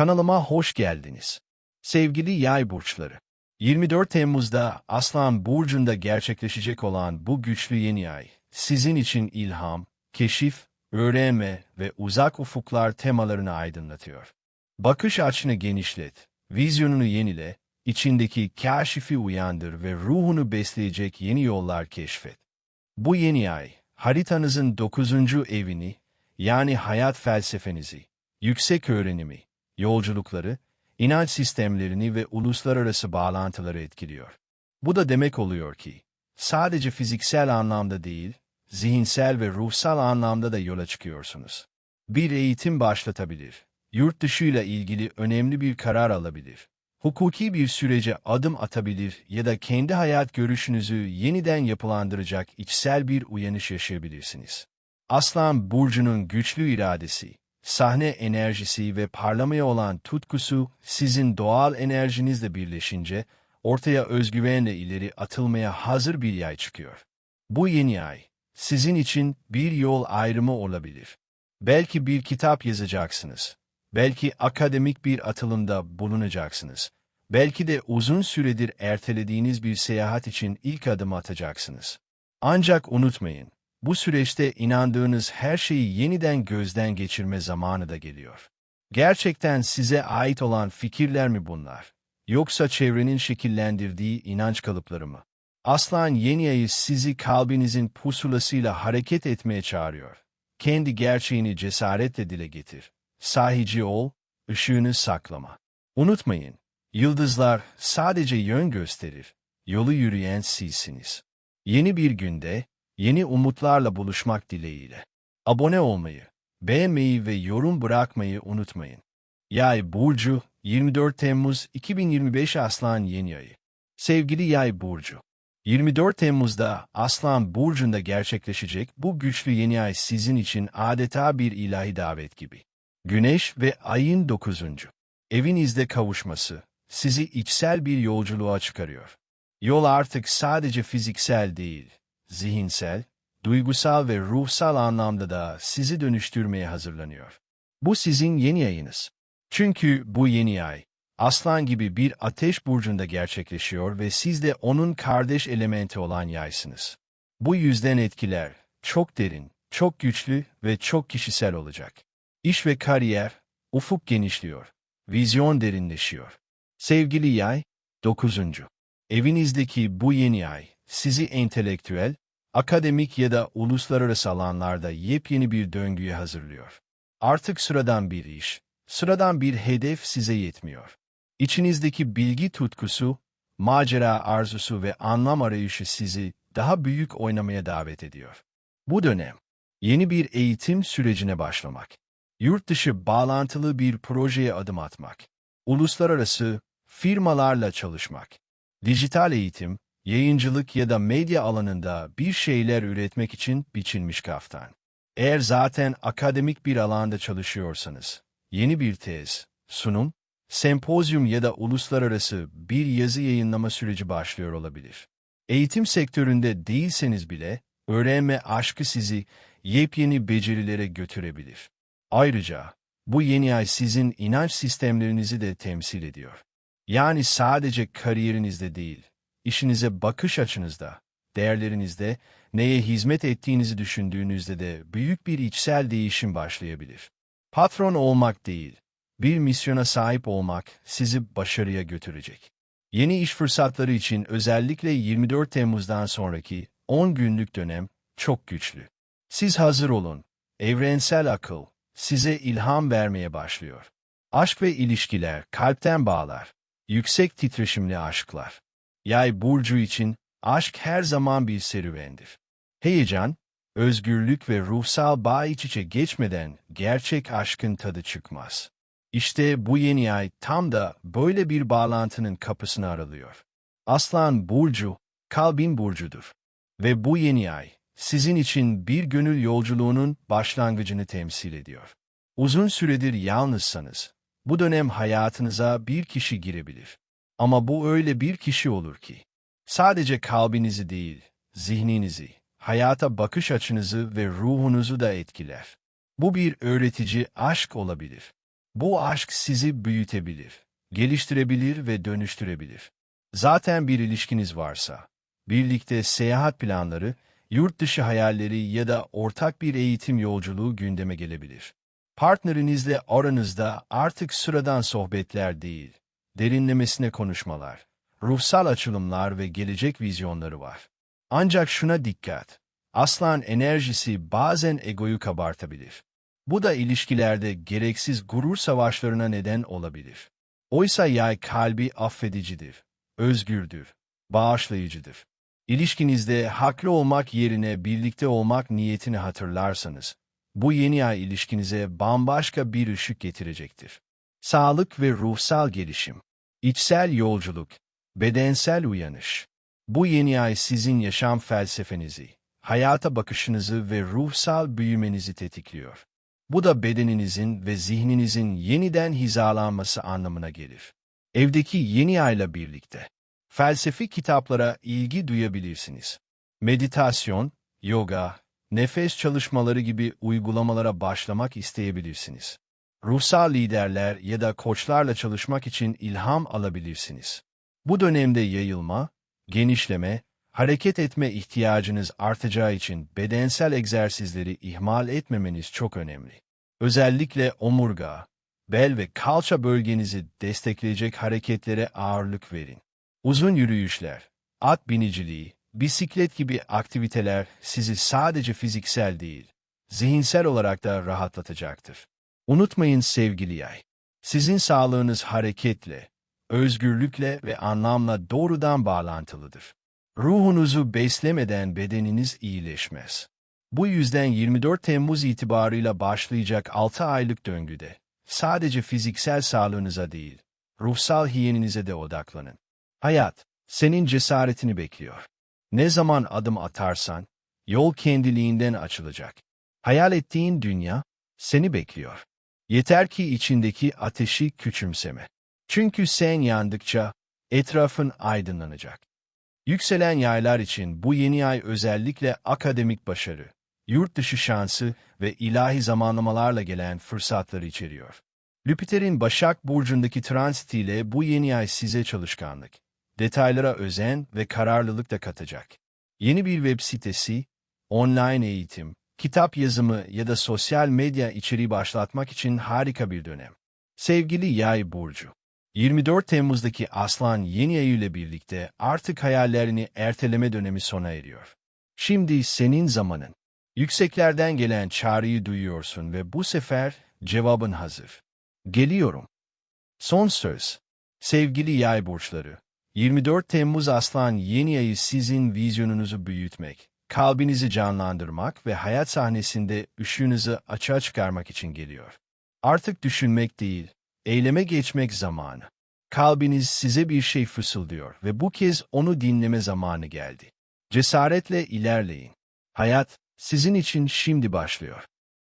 Kanalıma hoş geldiniz. Sevgili yay burçları. 24 Temmuz'da Aslan Burcu'nda gerçekleşecek olan bu güçlü yeni ay, sizin için ilham, keşif, öğrenme ve uzak ufuklar temalarını aydınlatıyor. Bakış açını genişlet, vizyonunu yenile, içindeki kaşifi uyandır ve ruhunu besleyecek yeni yollar keşfet. Bu yeni ay, haritanızın 9. evini, yani hayat felsefenizi, yüksek öğrenimi, yolculukları, inanç sistemlerini ve uluslararası bağlantıları etkiliyor. Bu da demek oluyor ki, sadece fiziksel anlamda değil, zihinsel ve ruhsal anlamda da yola çıkıyorsunuz. Bir eğitim başlatabilir, yurt dışıyla ilgili önemli bir karar alabilir, hukuki bir sürece adım atabilir ya da kendi hayat görüşünüzü yeniden yapılandıracak içsel bir uyanış yaşayabilirsiniz. Aslan Burcu'nun güçlü iradesi, sahne enerjisi ve parlamaya olan tutkusu sizin doğal enerjinizle birleşince ortaya özgüvenle ileri atılmaya hazır bir yay çıkıyor. Bu yeni ay, sizin için bir yol ayrımı olabilir. Belki bir kitap yazacaksınız. Belki akademik bir atılımda bulunacaksınız. Belki de uzun süredir ertelediğiniz bir seyahat için ilk adım atacaksınız. Ancak unutmayın, bu süreçte inandığınız her şeyi yeniden gözden geçirme zamanı da geliyor. Gerçekten size ait olan fikirler mi bunlar? Yoksa çevrenin şekillendirdiği inanç kalıpları mı? Aslan yeni ayı sizi kalbinizin pusulasıyla hareket etmeye çağırıyor. Kendi gerçeğini cesaretle dile getir. Sahici ol, ışığını saklama. Unutmayın, yıldızlar sadece yön gösterir, yolu yürüyen sizsiniz. Yeni bir günde, yeni umutlarla buluşmak dileğiyle. Abone olmayı, beğenmeyi ve yorum bırakmayı unutmayın. Yay Burcu, 24 Temmuz 2025 Aslan Yeni Ayı. Sevgili Yay Burcu, 24 Temmuz'da Aslan Burcu'nda gerçekleşecek bu güçlü yeni ay sizin için adeta bir ilahi davet gibi. Güneş ve ayın 9. Evinizde kavuşması sizi içsel bir yolculuğa çıkarıyor. Yol artık sadece fiziksel değil, zihinsel, duygusal ve ruhsal anlamda da sizi dönüştürmeye hazırlanıyor. Bu sizin yeni ayınız. Çünkü bu yeni ay, aslan gibi bir ateş burcunda gerçekleşiyor ve siz de onun kardeş elementi olan yaysınız. Bu yüzden etkiler çok derin, çok güçlü ve çok kişisel olacak. İş ve kariyer, ufuk genişliyor, vizyon derinleşiyor. Sevgili yay, 9. Evinizdeki bu yeni ay, sizi entelektüel, akademik ya da uluslararası alanlarda yepyeni bir döngüye hazırlıyor. Artık sıradan bir iş, sıradan bir hedef size yetmiyor. İçinizdeki bilgi tutkusu, macera arzusu ve anlam arayışı sizi daha büyük oynamaya davet ediyor. Bu dönem, yeni bir eğitim sürecine başlamak, yurt dışı bağlantılı bir projeye adım atmak, uluslararası firmalarla çalışmak, dijital eğitim, yayıncılık ya da medya alanında bir şeyler üretmek için biçilmiş kaftan. Eğer zaten akademik bir alanda çalışıyorsanız, yeni bir tez, sunum, sempozyum ya da uluslararası bir yazı yayınlama süreci başlıyor olabilir. Eğitim sektöründe değilseniz bile, öğrenme aşkı sizi yepyeni becerilere götürebilir. Ayrıca, bu yeni ay sizin inanç sistemlerinizi de temsil ediyor. Yani sadece kariyerinizde değil, işinize bakış açınızda, değerlerinizde, neye hizmet ettiğinizi düşündüğünüzde de büyük bir içsel değişim başlayabilir. Patron olmak değil, bir misyona sahip olmak sizi başarıya götürecek. Yeni iş fırsatları için özellikle 24 Temmuz'dan sonraki 10 günlük dönem çok güçlü. Siz hazır olun, evrensel akıl size ilham vermeye başlıyor. Aşk ve ilişkiler kalpten bağlar, yüksek titreşimli aşklar. Yay burcu için aşk her zaman bir serüvendir. Heyecan, özgürlük ve ruhsal bağ iç içe geçmeden gerçek aşkın tadı çıkmaz. İşte bu yeni ay tam da böyle bir bağlantının kapısını aralıyor. Aslan burcu, kalbin burcudur. Ve bu yeni ay, sizin için bir gönül yolculuğunun başlangıcını temsil ediyor. Uzun süredir yalnızsanız, bu dönem hayatınıza bir kişi girebilir. Ama bu öyle bir kişi olur ki, sadece kalbinizi değil, zihninizi, hayata bakış açınızı ve ruhunuzu da etkiler. Bu bir öğretici aşk olabilir. Bu aşk sizi büyütebilir, geliştirebilir ve dönüştürebilir. Zaten bir ilişkiniz varsa, birlikte seyahat planları, yurt dışı hayalleri ya da ortak bir eğitim yolculuğu gündeme gelebilir. Partnerinizle aranızda artık sıradan sohbetler değil, derinlemesine konuşmalar, ruhsal açılımlar ve gelecek vizyonları var. Ancak şuna dikkat, aslan enerjisi bazen egoyu kabartabilir. Bu da ilişkilerde gereksiz gurur savaşlarına neden olabilir. Oysa yay kalbi affedicidir, özgürdür, bağışlayıcıdır. İlişkinizde haklı olmak yerine birlikte olmak niyetini hatırlarsanız, bu yeni ay ilişkinize bambaşka bir ışık getirecektir. Sağlık ve ruhsal gelişim, içsel yolculuk, bedensel uyanış. Bu yeni ay sizin yaşam felsefenizi, hayata bakışınızı ve ruhsal büyümenizi tetikliyor. Bu da bedeninizin ve zihninizin yeniden hizalanması anlamına gelir. Evdeki yeni ayla birlikte felsefi kitaplara ilgi duyabilirsiniz. Meditasyon, yoga, nefes çalışmaları gibi uygulamalara başlamak isteyebilirsiniz. Ruhsal liderler ya da koçlarla çalışmak için ilham alabilirsiniz. Bu dönemde yayılma, genişleme, hareket etme ihtiyacınız artacağı için bedensel egzersizleri ihmal etmemeniz çok önemli. Özellikle omurga, bel ve kalça bölgenizi destekleyecek hareketlere ağırlık verin. Uzun yürüyüşler, at biniciliği, bisiklet gibi aktiviteler sizi sadece fiziksel değil, zihinsel olarak da rahatlatacaktır. Unutmayın sevgili yay, sizin sağlığınız hareketle, özgürlükle ve anlamla doğrudan bağlantılıdır. Ruhunuzu beslemeden bedeniniz iyileşmez. Bu yüzden 24 Temmuz itibarıyla başlayacak 6 aylık döngüde sadece fiziksel sağlığınıza değil, ruhsal hiyeninize de odaklanın. Hayat, senin cesaretini bekliyor. Ne zaman adım atarsan, yol kendiliğinden açılacak. Hayal ettiğin dünya, seni bekliyor. Yeter ki içindeki ateşi küçümseme. Çünkü sen yandıkça, etrafın aydınlanacak. Yükselen yaylar için bu yeni ay özellikle akademik başarı, yurt dışı şansı ve ilahi zamanlamalarla gelen fırsatları içeriyor. Jüpiter'in Başak Burcu'ndaki transitiyle bu yeni ay size çalışkanlık, detaylara özen ve kararlılık da katacak. Yeni bir web sitesi, online eğitim, kitap yazımı ya da sosyal medya içeriği başlatmak için harika bir dönem. Sevgili Yay Burcu, 24 Temmuz'daki Aslan yeni ayı ile birlikte artık hayallerini erteleme dönemi sona eriyor. Şimdi senin zamanın. Yükseklerden gelen çağrıyı duyuyorsun ve bu sefer cevabın hazır. Geliyorum. Son söz. Sevgili yay burçları, 24 Temmuz Aslan yeni ayı sizin vizyonunuzu büyütmek, kalbinizi canlandırmak ve hayat sahnesinde ışığınızı açığa çıkarmak için geliyor. Artık düşünmek değil, eyleme geçmek zamanı. Kalbiniz size bir şey fısıldıyor ve bu kez onu dinleme zamanı geldi. Cesaretle ilerleyin. Hayat, sizin için şimdi başlıyor.